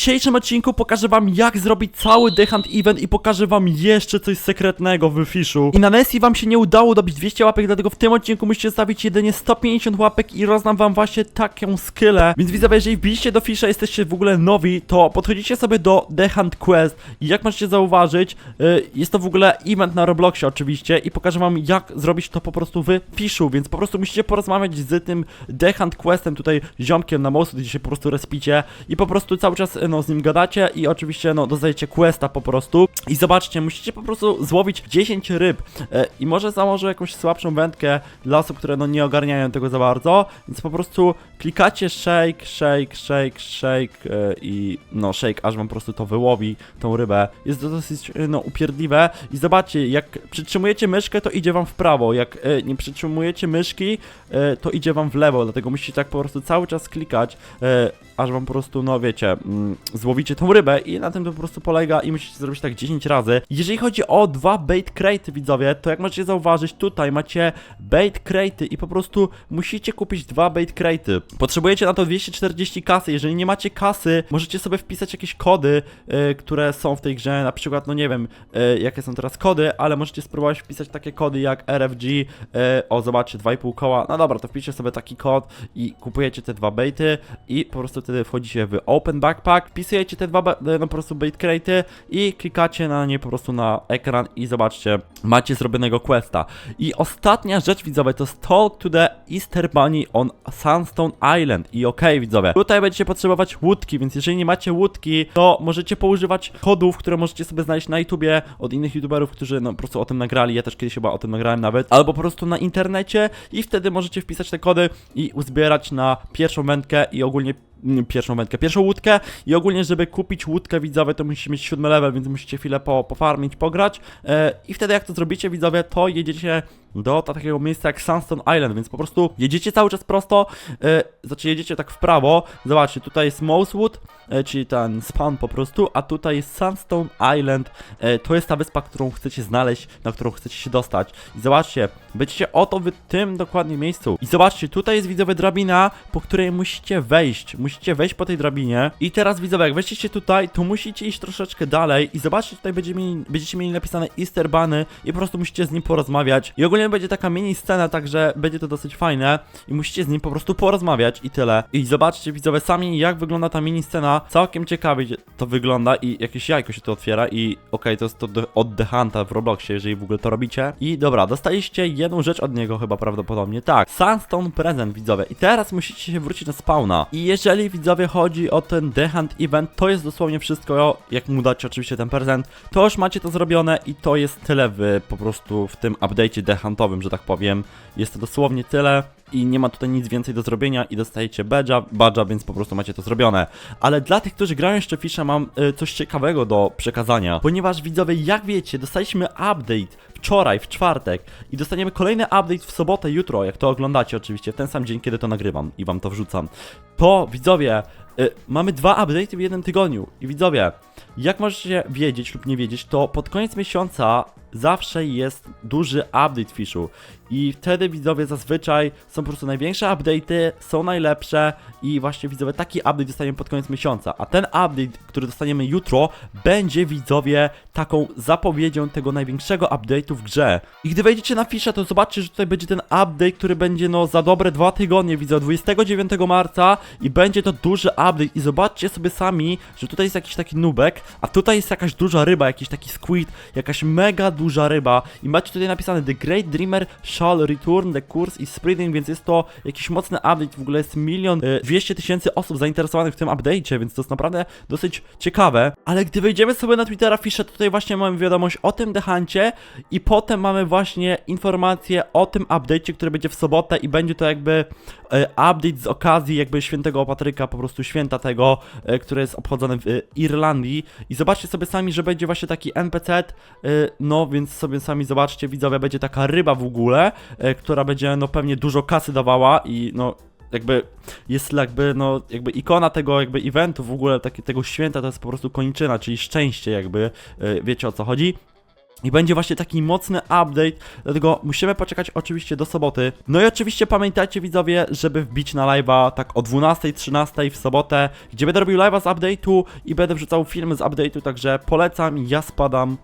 dzisiejszym odcinku pokażę wam jak zrobić cały The Hunt Event i pokażę wam jeszcze coś sekretnego w Fiszu. I na Nessie wam się nie udało dobić 200 łapek, dlatego w tym odcinku musicie stawić jedynie 150 łapek i rozdam wam właśnie taką skillę. Więc widzowie, jeżeli wbiliście do Fisza, jesteście w ogóle nowi, to podchodzicie sobie do The Hunt Quest i jak możecie zauważyć, y, jest to w ogóle event na Robloxie oczywiście i pokażę wam jak zrobić to po prostu w Fiszu, więc po prostu musicie porozmawiać z tym The Hunt Questem, tutaj ziomkiem na mostu, gdzie się po prostu respicie i po prostu cały czas no, z nim gadacie i oczywiście no dostajecie questa po prostu. I zobaczcie, musicie po prostu złowić 10 ryb. E, i może założę jakąś słabszą wędkę dla osób, które no nie ogarniają tego za bardzo, więc po prostu klikacie shake, shake, shake, shake e, i no shake, aż wam po prostu to wyłowi, tą rybę. Jest to dosyć e, no upierdliwe. I zobaczcie, jak przytrzymujecie myszkę, to idzie wam w prawo, jak e, nie przytrzymujecie myszki, e, to idzie wam w lewo, dlatego musicie tak po prostu cały czas klikać, e, aż wam po prostu, no wiecie, mm, złowicie tą rybę i na tym to po prostu polega i musicie zrobić tak 10 razy. Jeżeli chodzi o dwa bait crate, widzowie, to jak możecie zauważyć, tutaj macie bait crate i po prostu musicie kupić dwa bait crate. Potrzebujecie na to 240 kasy, jeżeli nie macie kasy, możecie sobie wpisać jakieś kody, e, które są w tej grze, na przykład, no nie wiem, e, jakie są teraz kody, ale możecie spróbować wpisać takie kody jak RFG, e, o zobaczcie, 2,5 koła, no dobra, to wpiszcie sobie taki kod i kupujecie te dwa baity i po prostu wtedy wchodzicie w Open Backpack, wpisujecie te dwa ba- no po prostu bait crate i klikacie na nie po prostu na ekran i zobaczcie, macie zrobionego questa. I ostatnia rzecz widzowie to jest Talk to the Easter Bunny on Sunstone Island. I okej widzowie, tutaj będziecie potrzebować łódki, więc jeżeli nie macie łódki, to możecie poużywać kodów, które możecie sobie znaleźć na YouTubie od innych YouTuberów, którzy no po prostu o tym nagrali, ja też kiedyś chyba o tym nagrałem nawet, albo po prostu na internecie i wtedy możecie wpisać te kody i uzbierać na pierwszą wędkę i ogólnie pierwszą wędkę, pierwszą łódkę i ogólnie, żeby kupić łódkę widzowie, to musicie mieć siódmy level, więc musicie chwilę po, pofarmić, pograć e, i wtedy jak to zrobicie widzowie, to jedziecie do takiego miejsca jak Sunstone Island, więc po prostu jedziecie cały czas prosto, e, znaczy jedziecie tak w prawo, zobaczcie, tutaj jest Moosewood, e, czyli ten spawn po prostu, a tutaj jest Sunstone Island, to jest ta wyspa, którą chcecie znaleźć, na którą chcecie się dostać. I zobaczcie, będziecie oto w tym dokładnie miejscu. I zobaczcie, tutaj jest widzowie drabina, po której musicie wejść, musicie wejść po tej drabinie i teraz widzowie, jak wejdziecie tutaj, to musicie iść troszeczkę dalej i zobaczcie, tutaj będziecie mieli, będziecie mieli napisane Easter Bunny i po prostu musicie z nim porozmawiać i ogólnie będzie taka mini scena, także będzie to dosyć fajne i musicie z nim po prostu porozmawiać i tyle. I zobaczcie widzowie sami jak wygląda ta mini scena, całkiem ciekawie to wygląda i jakieś jajko się tu otwiera i okej, to jest to od The Hunta w Robloxie, jeżeli w ogóle to robicie. I dobra, dostaliście jedną rzecz od niego chyba prawdopodobnie, tak, Sunstone Present widzowie i teraz musicie się wrócić na spawna. I jeżeli widzowie chodzi o ten The Hunt Event, to jest dosłownie wszystko, jak mu dacie oczywiście ten prezent, to już macie to zrobione i to jest tyle w po prostu w tym update'cie The Huntowym, że tak powiem. Jest to dosłownie tyle i nie ma tutaj nic więcej do zrobienia i dostajecie badge'a, badge'a, więc po prostu macie to zrobione. Ale dla tych, którzy grają jeszcze Fisha mam y, coś ciekawego do przekazania, ponieważ widzowie, jak wiecie, dostaliśmy update wczoraj, w czwartek i dostaniemy kolejny update w sobotę, jutro, jak to oglądacie oczywiście, w ten sam dzień, kiedy to nagrywam i wam to wrzucam. To, widzowie, y, mamy dwa update'y w jednym tygodniu i widzowie, jak możecie wiedzieć lub nie wiedzieć, to pod koniec miesiąca zawsze jest duży update Fishu i wtedy widzowie zazwyczaj są po prostu największe update'y, są najlepsze i właśnie widzowie taki update dostaniemy pod koniec miesiąca, a ten update, który dostaniemy jutro, będzie widzowie taką zapowiedzią tego największego update'u w grze. I gdy wejdziecie na Fisha, to zobaczcie, że tutaj będzie ten update, który będzie no za dobre dwa tygodnie, widzę, 29 marca i będzie to duży update. I zobaczcie sobie sami, że tutaj jest jakiś taki nubek, a tutaj jest jakaś duża ryba, jakiś taki squid, jakaś mega duża ryba. I macie tutaj napisane The Great Dreamer shall return, the course is spreading, więc jest to jakiś mocny update, w ogóle jest milion e, dwieście tysięcy osób zainteresowanych w tym update'cie, więc to jest naprawdę dosyć ciekawe, ale gdy wejdziemy sobie na Twittera Fisha, to tutaj właśnie mamy wiadomość o tym The Huncie i potem mamy właśnie informację o tym update'cie, który będzie w sobotę i będzie to jakby e, update z okazji jakby świętego Patryka, po prostu święta tego, e, które jest obchodzone w Irlandii. I zobaczcie sobie sami, że będzie właśnie taki NPC, no więc sobie sami zobaczcie, widzowie, będzie taka ryba w ogóle, e, która będzie no pewnie dużo kasy dawała i no jakby jest jakby no jakby ikona tego jakby eventu w ogóle taki, tego święta to jest po prostu koniczyna, czyli szczęście jakby, e, wiecie o co chodzi. i będzie właśnie taki mocny update, dlatego musimy poczekać oczywiście do soboty. No i oczywiście pamiętajcie widzowie, żeby wbić na live'a tak o 12, 13 w sobotę, gdzie będę robił live'a z update'u i będę wrzucał filmy z update'u, także polecam, ja spadam.